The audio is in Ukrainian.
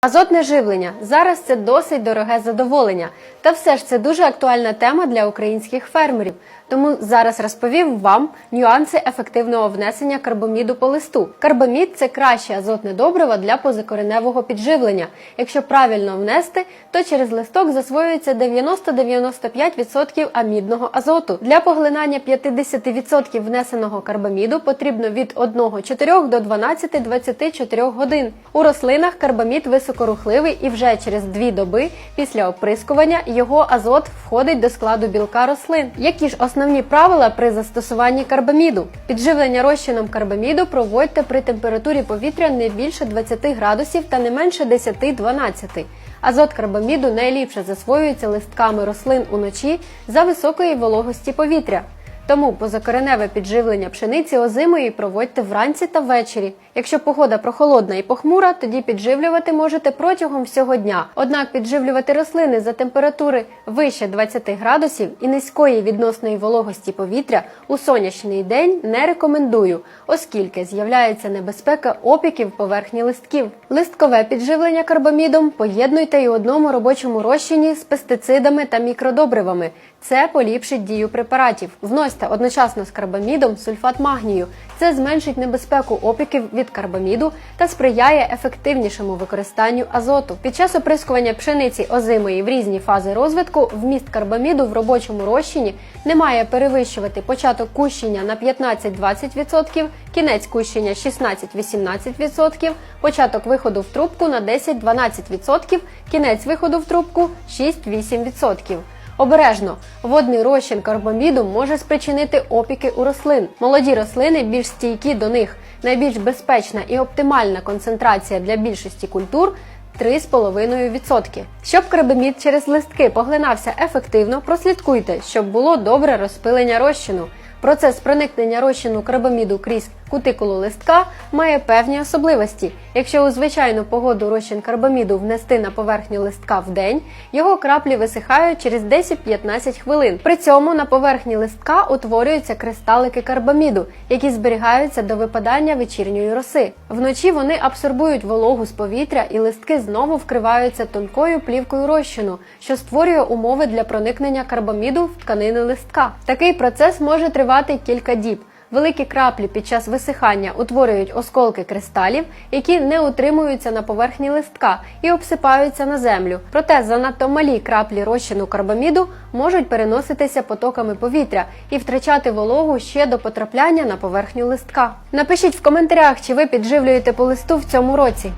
Азотне живлення зараз це досить дороге задоволення. Та все ж це дуже актуальна тема для українських фермерів. Тому зараз розповім вам нюанси ефективного внесення карбаміду по листу. Карбамід це краще азотне добриво для позакореневого підживлення. Якщо правильно внести, то через листок засвоюється 90-95% амідного азоту. Для поглинання 50% внесеного карбаміду потрібно від 1,4 до 12-24 годин. У рослинах карбамід високорухливий і вже через 2 доби після оприскування його азот входить до складу білка рослин. Які ж основні правила при застосуванні карбаміду? Підживлення розчином карбаміду проводьте при температурі повітря не більше 20 градусів та не менше 10-12. Азот карбаміду найліпше засвоюється листками рослин уночі за високої вологості повітря. Тому позакореневе підживлення пшениці озимої проводьте вранці та ввечері. Якщо погода прохолодна і похмура, тоді підживлювати можете протягом всього дня. Однак підживлювати рослини за температури вище 20 градусів і низької відносної вологості повітря у сонячний день не рекомендую, оскільки з'являється небезпека опіків поверхні листків. Листкове підживлення карбамідом поєднуйте і у одному робочому розчині з пестицидами та мікродобривами. Це поліпшить дію препаратів. Вносьте одночасно з карбамідом сульфат магнію. Це зменшить небезпеку опіків від карбаміду та сприяє ефективнішому використанню азоту. Під час оприскування пшениці озимої в різні фази розвитку вміст карбаміду в робочому розчині не має перевищувати початок кущення на 15-20%, кінець кущення 16-18%, початок виходу в трубку на 10-12%, кінець виходу в трубку 6-8%. Обережно, водний розчин карбаміду може спричинити опіки у рослин. Молоді рослини більш стійкі до них. Найбільш безпечна і оптимальна концентрація для більшості культур 3,5%. Щоб карбамід через листки поглинався ефективно, прослідкуйте, щоб було добре розпилення розчину. Процес проникнення розчину карбаміду крізь кутикулу листка має певні особливості. Якщо у звичайну погоду розчин карбаміду внести на поверхню листка в день, його краплі висихають через 10-15 хвилин. При цьому на поверхні листка утворюються кристалики карбаміду, які зберігаються до випадання вечірньої роси. Вночі вони абсорбують вологу з повітря і листки знову вкриваються тонкою плівкою розчину, що створює умови для проникнення карбаміду в тканини листка. Такий процес може тривати кілька діб. Великі краплі під час висихання утворюють осколки кристалів, які не утримуються на поверхні листка і обсипаються на землю. Проте занадто малі краплі розчину карбаміду можуть переноситися потоками повітря і втрачати вологу ще до потрапляння на поверхню листка. Напишіть в коментарях, чи ви підживлюєте по листу в цьому році.